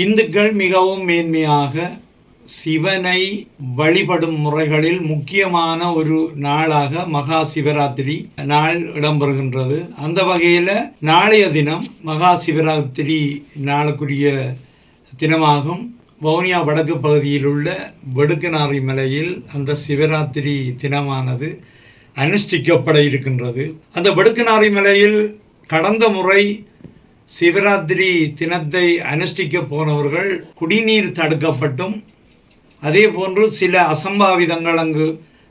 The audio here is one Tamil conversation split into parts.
இந்துக்கள் மிகவும் மேன்மையாக சிவனை வழிபடும் முறைகளில் முக்கியமான ஒரு நாளாக மகா சிவராத்திரி நாள் இடம்பெறுகின்றது. அந்த வகையில் நாளைய தினம் மகா சிவராத்திரி நாளுக்குரிய தினமாகும். வவுனியா வடக்கு பகுதியில் உள்ள வெடுக்கனாரி மலையில் அந்த சிவராத்திரி தினமானது அனுஷ்டிக்கப்பட இருக்கின்றது. அந்த வெடுக்கனாரி மலையில் கடந்த முறை சிவராத்திரி தினத்தை அனுஷ்டிக்க போனவர்கள் குடிநீர் தடுக்கப்பட்டும். அதே போன்று சில அசம்பாவிதங்கள் அங்கு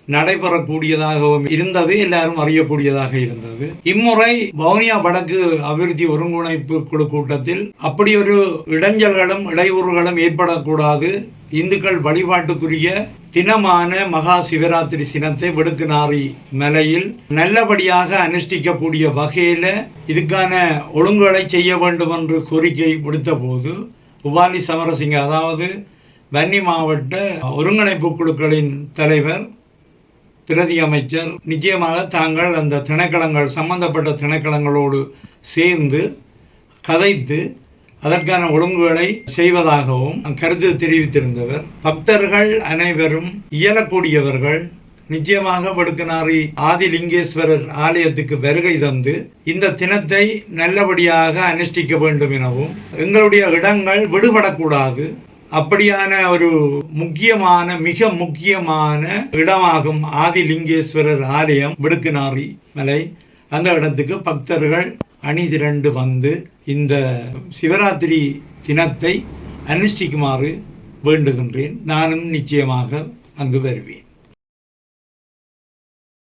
நடைபெறக்கூடியதாகவும் இருந்தது எல்லாரும் அறியக்கூடியதாக இருந்தது. இம்முறை வவுனியா வடக்கு அபிவிருத்தி ஒருங்கிணைப்பு குழு கூட்டத்தில் அப்படி ஒரு இடைஞ்சல்களும் இடையூறுகளும் ஏற்படக்கூடாது. இந்துக்கள் வழிபாட்டுக்குரிய தினமான மகா சிவராத்திரி தினத்தை வெடுக்குநாரி மலையில் நல்லபடியாக அனுஷ்டிக்கக்கூடிய வகையில் இதுக்கான ஒழுங்குகளை செய்ய வேண்டும் என்று கோரிக்கை விடுத்த போது உபாலி சமரசிங்க அதாவது வன்னி மாவட்ட ஒருங்கிணைப்பு குழுக்களின் தலைவர் பிரதி அமைச்சர் நிச்சயமாக தாங்கள் அந்த திணைக்களங்கள் சம்பந்தப்பட்ட திணைக்களங்களோடு சேர்ந்து கதைத்து அதற்கான ஒழுங்குகளை செய்வதாகவும் கருத்து தெரிவித்திருந்தவர். பக்தர்கள் அனைவரும் இயலக்கூடியவர்கள். நிச்சயமாக வடுக்கனாரி ஆதிலிங்கேஸ்வரர் ஆலயத்துக்கு வருகை தந்து இந்த தினத்தை நல்லபடியாக அனுஷ்டிக்க வேண்டும் எனவும் எங்களுடைய இடங்கள் விடுபடக்கூடாது. அப்படியான ஒரு முக்கியமான மிக முக்கியமான இடமாகும் ஆதிலிங்கேஸ்வரர் ஆலயம் விடுக்குநாரி மலை. அந்த இடத்துக்கு பக்தர்கள் அணி திரண்டு வந்து இந்த சிவராத்திரி தினத்தை அனுஷ்டிக்குமாறு வேண்டுகின்றேன். நானும் நிச்சயமாக அங்கு வருவேன்.